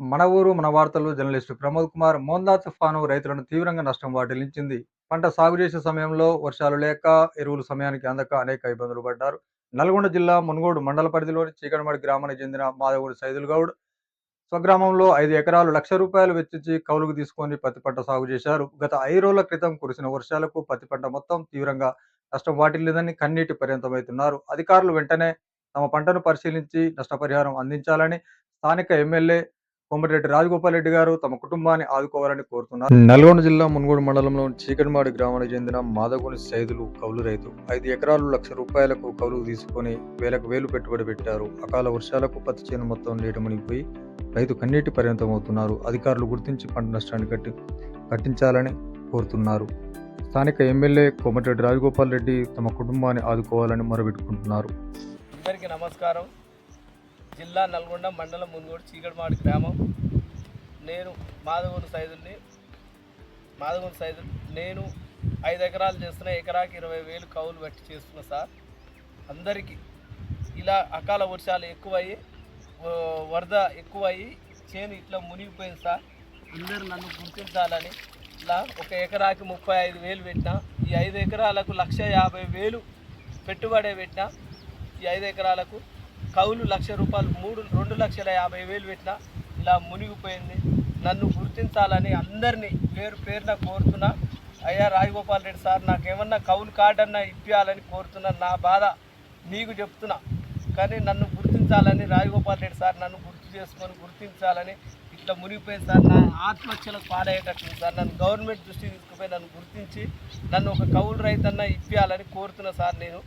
మన ఊరు మన వార్తలు జర్నలిస్టు ప్రమోద్ కుమార్ మోందా తుఫాను రైతులను తీవ్రంగా నష్టం వాటిల్లించింది పంట సాగు చేసే సమయంలో వర్షాలు లేక ఎరువులు సమయానికి అందక అనేక ఇబ్బందులు పడ్డారు. నల్గొండ జిల్లా మునుగోడు మండల పరిధిలోని చీకనమడి గ్రామానికి చెందిన మాధవుడు సైదుల్ గౌడ్ స్వగ్రామంలో ఐదు ఎకరాలు లక్ష రూపాయలు వెచ్చించి కౌలుకు తీసుకొని పత్తి పంట సాగు చేశారు. గత ఐదు రోజుల క్రితం కురిసిన వర్షాలకు పత్తి పంట మొత్తం తీవ్రంగా నష్టం వాటిల్లిందని కన్నీటి పర్యంతమవుతున్నారు. అధికారులు వెంటనే తమ పంటను పరిశీలించి నష్టపరిహారం అందించాలని స్థానిక ఎమ్మెల్యే కోమటిరెడ్డి రాజగోపాల్ రెడ్డి గారు తమ కుటుంబాన్ని ఆదుకోవాలని కోరుతున్నారు. నల్గొండ జిల్లా మునుగోడు మండలంలో చీకటిమాడి గ్రామానికి చెందిన మాదగోని సైదులు కౌలు రైతు ఐదు ఎకరాలు లక్ష రూపాయలకు కౌలుకు తీసుకొని వేలకు వేలు పెట్టుబడి పెట్టారు. అకాల వర్షాలకు పత్తి చేను మొత్తం నీట మునిగిపోయి రైతు కన్నీటి పరిమితం అవుతున్నారు అధికారులు గుర్తించి పంట నష్టాన్ని కట్టి కట్టించాలని కోరుతున్నారు. స్థానిక ఎమ్మెల్యే కోమటిరెడ్డి రాజగోపాల్ రెడ్డి తమ కుటుంబాన్ని ఆదుకోవాలని మొరబెట్టుకుంటున్నారు అందరికీ నమస్కారం. జిల్లా నల్గొండ మండలం మునుగోడు చీకటిమాడి గ్రామం. నేను మాధవన్ సైదుల్ని మాధవన్ సైదుల్ నేను ఐదు ఎకరాలు చేస్తున్న ఎకరాకి ఇరవై వేలు కౌలు పెట్టి చేస్తున్న సార్. అందరికీ ఇలా అకాల వర్షాలు ఎక్కువయ్యి వరద ఎక్కువయ్యి చేను ఇట్లా మునిగిపోయింది సార్. అందరూ నన్ను గుర్తించాలని ఇలా ఒక ఎకరాకి ముప్పై ఐదు వేలు పెట్టినా ఈ ఐదు ఎకరాలకు లక్ష యాభై వేలు పెట్టుబడే పెట్టినా ఈ ఐదు ఎకరాలకు కౌలు లక్ష రూపాయలు మూడు రెండు లక్షల యాభై వేలు పెట్టినా ఇలా మునిగిపోయింది. నన్ను గుర్తించాలని అందరినీ పేరు పేరున కోరుతున్నా. అయ్యా రాజగోపాల్ రెడ్డి సార్ నాకేమన్నా కౌలు కార్డు అన్నా ఇప్పించాలని కోరుతున్నా. నా బాధ నీకు చెప్తున్నా. కానీ నన్ను గుర్తించాలని రాజగోపాల్ రెడ్డి సార్ నన్ను గుర్తు చేసుకొని గుర్తించాలని ఇట్లా మునిగిపోయింది సార్. నా ఆత్మహత్యలకు పాలయ్యేటట్టుంది సార్. నన్ను గవర్నమెంట్ దృష్టికి తీసుకుపోయి నన్ను గుర్తించి నన్ను ఒక కౌలు రైతన్నా ఇప్పించాలని కోరుతున్నా సార్ నేను.